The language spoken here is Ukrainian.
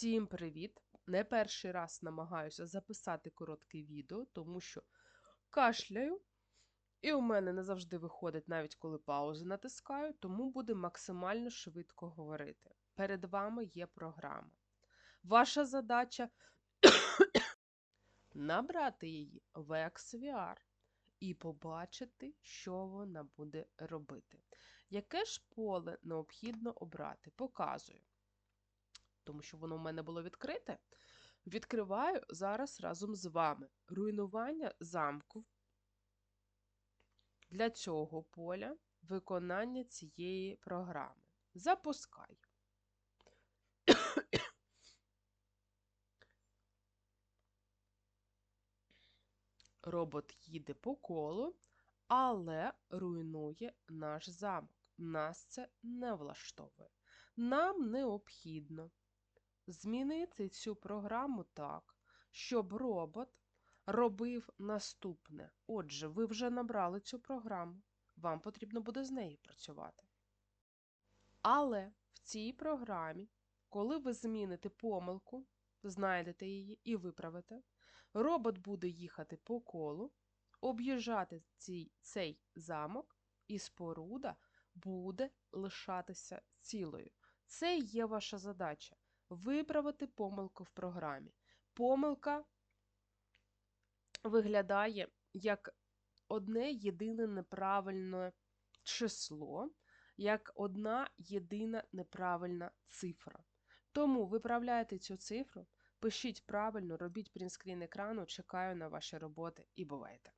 Всім привіт! Не перший раз намагаюся записати коротке відео, тому що кашляю, і у мене не завжди виходить, навіть коли паузи натискаю, тому буде максимально швидко говорити. Перед вами є програма. Ваша задача набрати її в XVR і побачити, що вона буде робити. Яке ж поле необхідно обрати? Показую тому що воно в мене було відкрите. Відкриваю зараз разом з вами руйнування замку для цього поля виконання цієї програми. Запускаю. Робот їде по колу, але руйнує наш замок. Нас це не влаштовує. Нам необхідно змінити цю програму так, щоб робот робив наступне. Отже, ви вже набрали цю програму, вам потрібно буде з нею працювати. Але в цій програмі, коли ви зміните помилку, знайдете її і виправите, робот буде їхати по колу, об'їжджати цей, цей замок, і споруда буде лишатися цілою. Це є ваша задача виправити помилку в програмі. Помилка виглядає як одне єдине неправильне число, як одна єдина неправильна цифра. Тому виправляйте цю цифру, пишіть правильно, робіть принтскрін екрану, чекаю на ваші роботи і бувайте!